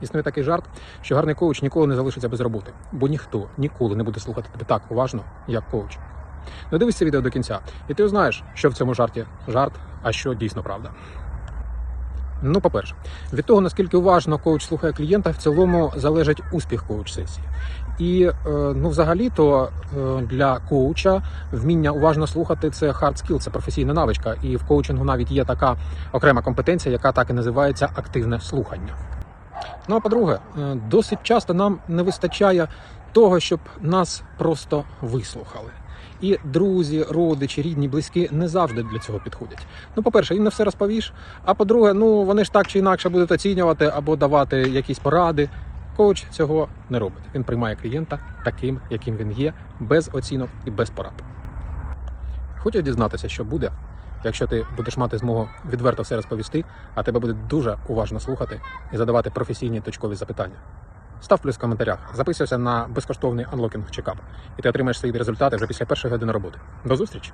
Існує такий жарт, що гарний коуч ніколи не залишиться без роботи, бо ніхто ніколи не буде слухати тебе так уважно, як коуч. Додивись це відео до кінця, і ти узнаєш, що в цьому жарті жарт, а що дійсно правда. Ну, по-перше, від того, наскільки уважно коуч слухає клієнта, в цілому залежить успіх коуч-сесії. І е, ну, взагалі-то е, для коуча вміння уважно слухати це hard skill, це професійна навичка. І в коучингу навіть є така окрема компетенція, яка так і називається активне слухання. Ну а по-друге, е, досить часто нам не вистачає того, щоб нас просто вислухали. І друзі, родичі, рідні, близькі не завжди для цього підходять. Ну, по-перше, їм не все розповіш. А по-друге, ну вони ж так чи інакше будуть оцінювати або давати якісь поради. Коуч цього не робить. Він приймає клієнта таким, яким він є, без оцінок і без порад. Хочеш дізнатися, що буде, якщо ти будеш мати змогу відверто все розповісти, а тебе буде дуже уважно слухати і задавати професійні точкові запитання. Став плюс в коментарях, записуйся на безкоштовний анлокінг чекап, і ти отримаєш свої результати вже після першої години роботи. До зустрічі!